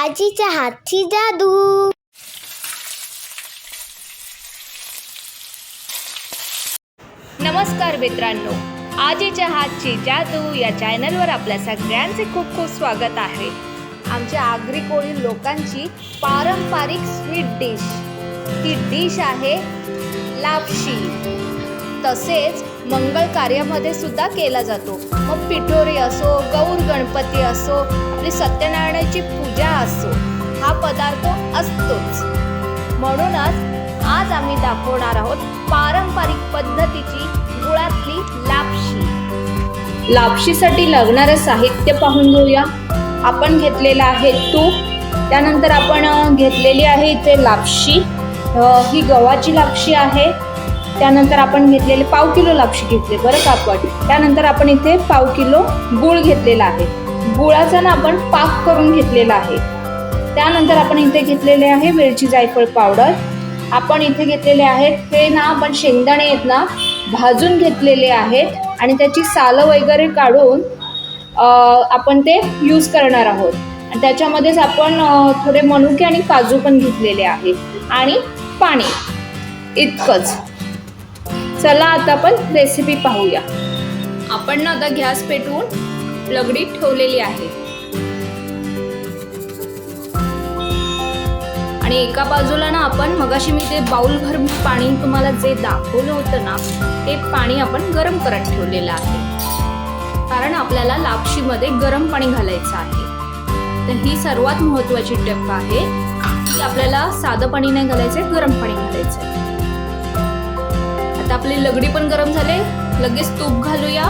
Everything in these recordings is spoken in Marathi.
आजीच्या हातची जादू. नमस्कार मित्रांनो आजीच्या हातची जादू या चॅनलवर आपल्या सगळ्यांचे खूप खूप स्वागत आहे. आमच्या आगरी कोळी लोकांची पारंपरिक स्वीट डिश ती डिश आहे लापशी. तसेच मंगळ कार्यामध्ये सुद्धा केला जातो. मग पिठोरी असो गौर गणपती असो आपली सत्यनारायणाची पूजा असो हा पदार्थ असतोच. म्हणूनच आज आम्ही दाखवणार आहोत पारंपरिक पद्धतीची गुळातली लापशी. लापशीसाठी लागणारं साहित्य पाहून घेऊया. आपण घेतलेलं आहे तूप. त्यानंतर आपण घेतलेली आहे इथे लापशी. ही गव्हाची लापशी आहे. त्यानंतर आपण घेतलेले पाव किलो लापशी घेतले बरं का आपण? त्यानंतर आपण इथे पाव किलो गूळ घेतलेला आहे. गुळाचा ना आपण पाक करून घेतलेला आहे. त्यानंतर आपण इथे घेतलेले आहे वेलची जायफळ पावडर. आपण इथे घेतलेले आहेत हे ना आपण शेंगदाणे आहेत ना भाजून घेतलेले आहेत आणि त्याची सालं वगैरे काढून आपण ते यूज करणार आहोत. आणि त्याच्यामध्येच आपण थोडे मनुके आणि काजू पण घेतलेले आहेत आणि पाणी इतकंच. चला आता आपण रेसिपी पाहूया. आपण ना आता गॅस पेटवून लगडी ठेवलेली आहे. आणि एका बाजूला ना आपण मगाशी मी ते बाऊलभर पाणी तुम्हाला जे दाखवलं होतं ना ते पाणी आपण गरम करत ठेवलेलं आहे. कारण आपल्याला लापशीमध्ये गरम पाणी घालायचं आहे. तर ही सर्वात महत्वाची टप्पा आहे. की आपल्याला साधं पाणी नाही घालायचं गरम पाणी घालायचं आता आपली लगडी पण गरम झाले. लगेच तूप घालूया.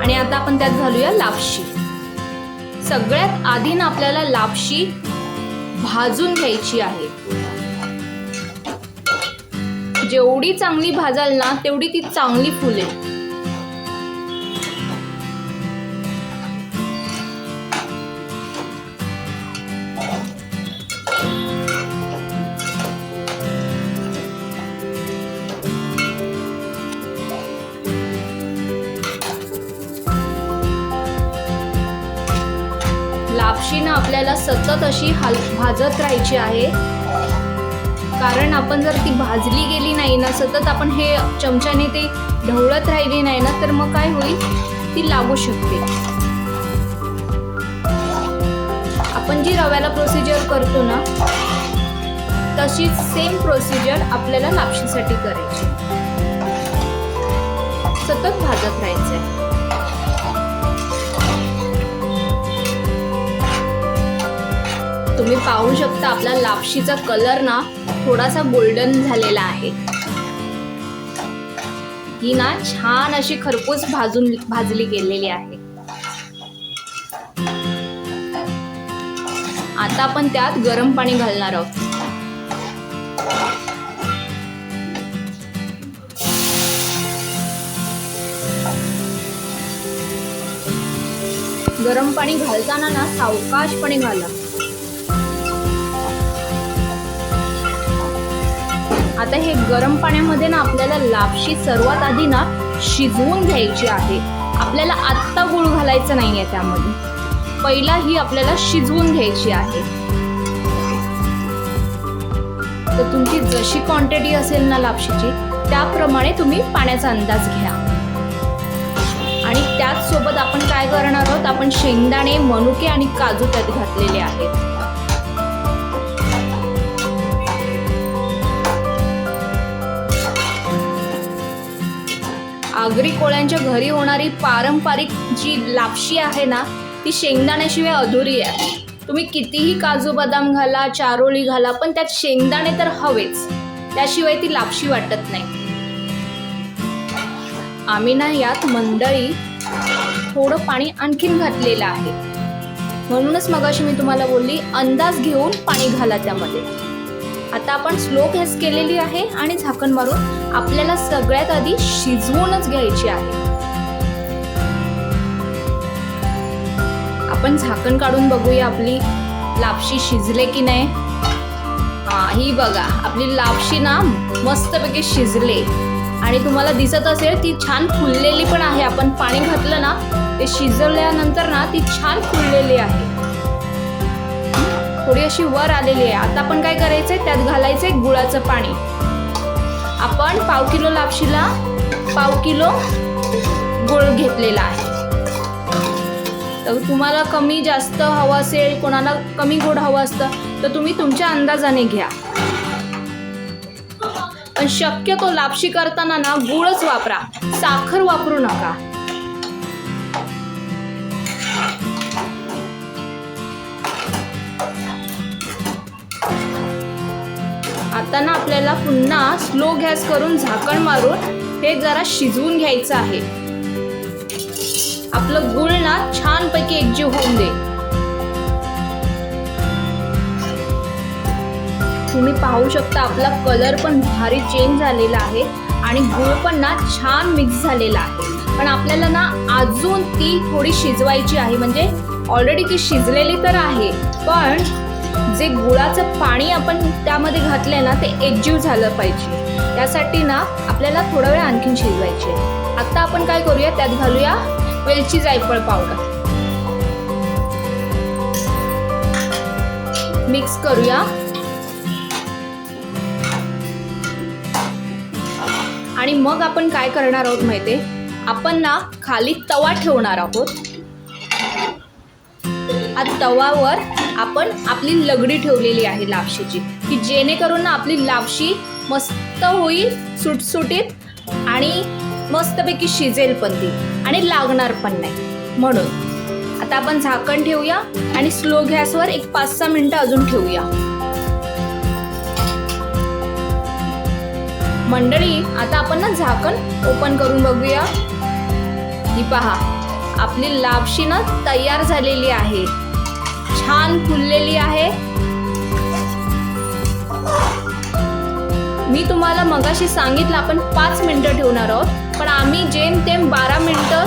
आणि आता आपण त्यात घालूया लापशी. सगळ्यात आधी ना आपल्याला लापशी भाजून घ्यायची आहे. जेवढी चांगली भाजाल ना तेवढी ती चांगली फुलेल. मशीन आपल्याला सतत अशी हाल भाजत राहायची आहे. कारण आपण जर ती भाजली गेली नाही ना सतत आपण हे चमच्याने ते ढवळत राहिली नाही ना तर मग काय होईल? ती लागू शकते. आपण जी रव्याला प्रोसिजर करतो ना तशीच सेम प्रोसिजर आपल्याला लापशीसाठी करायची. पाहू शकता आपला लापशीचा कलर ना थोडासा गोल्डन झालेला आहे. ही ना छान अशी खरपूस भाजून भाजली गेलेली आहे. आता आपण त्यात गरम पाणी घालणार आहोत. गरम पाणी घालताना ना सावकाशपणे घाला. आता हे गरम पाण्यामध्ये ना आपल्याला लापशी सर्वात आधी ना शिजवून घ्यायची आहे. आपल्याला आत्ता गुळ घालायचं नाहीये त्यामध्ये. पहिला ही आपल्याला शिजवून घ्यायची आहे. तर तुमची जशी क्वांटिटी असेल ना लापशीची त्याप्रमाणे तुम्ही पाण्याचा अंदाज घ्या. आणि त्याच सोबत आपण काय करणार आहोत? आपण शेंगदाणे मनुके आणि काजू त्यात घातलेले आहेत. आगरी कोळ्यांच्या घरी होणारी पारंपरिक जी लापशी आहे ना ती शेंगदाण्याशिवाय अधुरी आहे. तुम्ही कितीही काजू बदाम घाला चारोळी घाला पण त्यात शेंगदाणे तर हवेच. त्याशिवाय ती लापशी वाटत नाही. आम्ही ना यात मंडळी थोडं पाणी आणखीन घातलेलं आहे. म्हणूनच मगाशी मी तुम्हाला बोलली अंदाज घेऊन पाणी घाला त्यामध्ये. आता आपण स्लो गॅस केलेली आहे आणि झाकण मारून आपल्याला सगळ्यात आधी शिजवूनच घ्यायची आहे. आपण झाकण काढून बघूया आपली लापशी शिजले की नाही. हा ही बघा आपली लापशी ना मस्तपैकी शिजले. आणि तुम्हाला दिसत असेल ती छान फुललेली पण आहे. आपण पाणी घातलं ना ते शिजवल्यानंतर ना ती छान फुललेली आहे. थोडी अशी वर आलेली आहे. आता आपण काय करायचंय? त्यात घालायचंय गुळाचं पाणी. आपण पाव किलो लापशीला पाव किलो गुळ घेतलेला आहे. तर तुम्हाला कमी जास्त हवं असेल कोणाला कमी गोड हवं असतं तर तुम्ही तुमच्या अंदाजाने घ्या. पण शक्यतो लापशी करताना ना गुळच वापरा. साखर वापरू नका. आता आपल्याला पुन्हा स्लो गॅस करून झाकण मारून हे जरा शिजवून घ्यायचं आहे. आपलं गुळ ना छानपैकी एकजीव होऊन दे. तुम्ही पाहू शकता आपला कलर पण भारी चेंज झालेला आहे आणि गुळ पण ना छान मिक्स झालेला आहे. पण आपल्याला ना अजून ती थोडी शिजवायची आहे. म्हणजे ऑलरेडी ती शिजलेली तर आहे पण जे गुळाचं पाणी आपण त्यामध्ये घातलंय ना ते एकजीव झालं पाहिजे. त्यासाठी ना आपल्याला थोडा वेळ आणखीन शिजवायचे आता आपण काय करूया त्यात घालूया वेलची जायफळ पावडर. मिक्स करूया. आणि मग आपण काय करणार आहोत माहितीये? आपण ना खाली तवा ठेवणार आहोत. आता तवावर आपण आपली लगडी ठेवलेली आहे लापशीची की जेणेकरून ना आपली लापशी मस्त होईल सुटसुटीत आणि मस्तपैकी शिजेल पण ती आणि लागणार पण नाही. म्हणून आता आपण झाकण ठेवूया आणि स्लो गॅसवर एक पाच सहा मिनटं अजून ठेवूया. मंडळी आता आपण ना झाकण ओपन करून बघूया. ही पहा आपली लापशी ना तयार झालेली आहे. छान फुललेली आहे. मी तुम्हाला मगाशी सांगितलं आपण पाच मिनिटं ठेवणार आहोत. पण आम्ही जेमतेम बारा मिनटं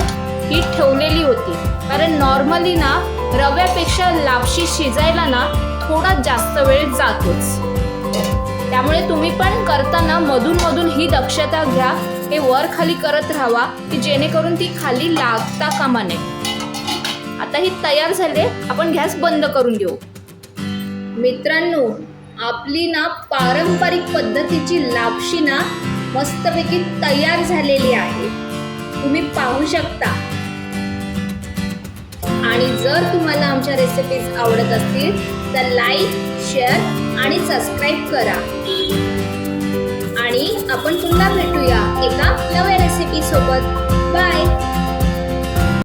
ही ठेवलेली होती. कारण नॉर्मली ना रव्यापेक्षा लापशी शिजायला ना थोडा जास्त वेळ जातोच. त्यामुळे तुम्ही पण करताना मधून मधून ही दक्षता घ्या. हे वर खाली करत राहावा की जेणेकरून ती खाली लागता कामा नये. आता ही तयार झाले आपण गॅस बंद करून घेऊ. मित्रांनो आपली ना पारंपरिक पद्धतीची लापशी ना मस्तपैकी तयार झालेली आहे. तुम्ही पाहू शकता. आणि जर तुम्हाला आमच्या रेसिपीज आवडत असतील तर लाईक शेअर आणि सबस्क्राईब करा. आणि आपण पुन्हा भेटूया एका नव्या रेसिपी सोबत. बाय